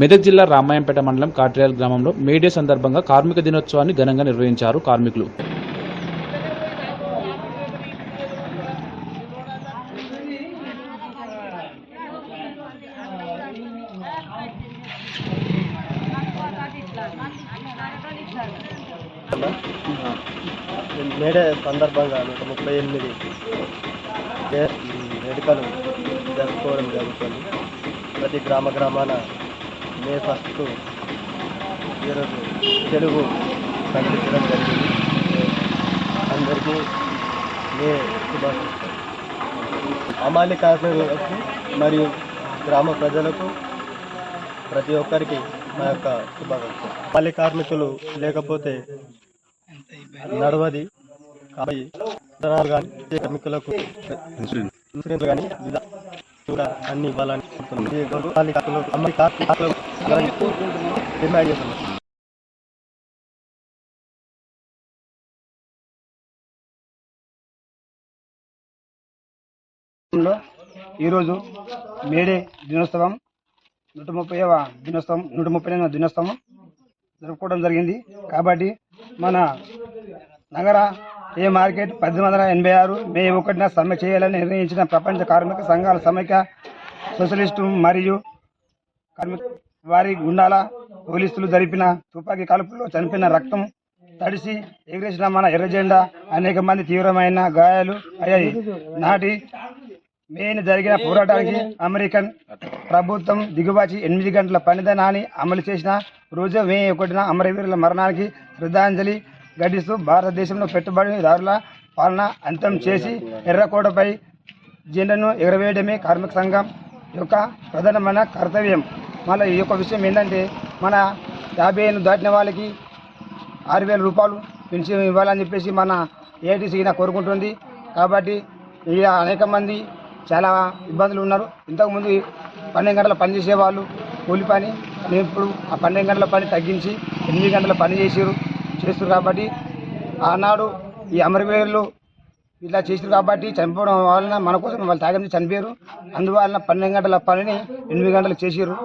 మెదక్ జిల్లా రామాయంపేట మండలం కాట్రియాల్ గ్రామంలో మేడే సందర్భంగా కార్మిక దినోత్సవాన్ని ఘనంగా నిర్వహించారు కార్మికులు. మేడే సందర్భంగా నూట ముప్పై ఎనిమిది వేడుకలు జరుపుకోవడం జరుగుతుంది. ప్రతి గ్రామ గ్రామాన మే ఫస్ట్ ఈరోజు తెలుగు ప్రకటించడం జరిగింది. అందరికీ మే శుభాకాంక్షలు. అమాలి కార్మికులకు మరియు గ్రామ ప్రజలకు ప్రతి ఒక్కరికి మా యొక్క శుభాకాంక్షలు. అమాలి కార్మికులు లేకపోతే నడవది కానీ కార్మికులకు ఇన్సూరెన్స్ కానీ కూడా అన్ని ఇవ్వాలని కోరుతున్నాం. ఈ కార్మికులకు, అమ్మాయి కార్మికులకు డిమాండ్ చేస్తున్నాం ఈరోజు మేడే దినోత్సవం నూట ముప్పైవ దినోత్సవం నూట ముప్పై ఎనిమిదవ దినోత్సవం జరుపుకోవడం జరిగింది. కాబట్టి మన నగర ఏ మార్కెట్ పద్దెనిమిది వందల ఎనభై ఆరు మే ఒకటిన సమ్మె చేయాలని నిర్ణయించిన ప్రపంచ కార్మిక సంఘాల సమైక్య సోషలిస్టు మరియు కార్మిక వారి గుండాల పోలీసులు జరిపిన తుపాకీ కాల్పుల్లో చనిపోయిన రక్తం తడిసి ఎగిరేసిన మన ఎర్రజెండా అనేక మంది తీవ్రమైన గాయాలు అయ్యాయి. నాటి మేని జరిగిన పోరాటానికి అమెరికన్ ప్రభుత్వం దిగుబాచి ఎనిమిది గంటల పనిదనాన్ని అమలు చేసిన రోజు మే ఒకటిన అమరవీరుల మరణానికి శ్రద్ధాంజలి ఘటిస్తూ భారతదేశంలో పెట్టుబడిదారుల పాలన అంతం చేసి ఎర్రకోటపై జెండను ఎగరవేయడమే కార్మిక సంఘం యొక్క ప్రధానమైన కర్తవ్యం. మళ్ళీ ఈ యొక్క విషయం ఏంటంటే మన యాభై ఏళ్ళు దాటిన వాళ్ళకి ఆరు వేల రూపాయలు పెన్షన్ ఇవ్వాలని చెప్పేసి మన ఏటీసీ కోరుకుంటుంది. కాబట్టి ఇలా అనేక మంది చాలా ఇబ్బందులు ఉన్నారు. ఇంతకుముందు పన్నెండు గంటల పని చేసేవాళ్ళు కూలి పని. నేను ఇప్పుడు ఆ పన్నెండు గంటల పని తగ్గించి ఎనిమిది గంటల పని చేసారు చేస్తారు కాబట్టి ఆనాడు ఈ అమరవీరులు ఇలా చేసారు కాబట్టి చనిపోవడం వలన మన కోసం వాళ్ళు త్యాగం చనిపోయారు. అందువలన పన్నెండు గంటల పనిని ఎనిమిది గంటలు చేసారు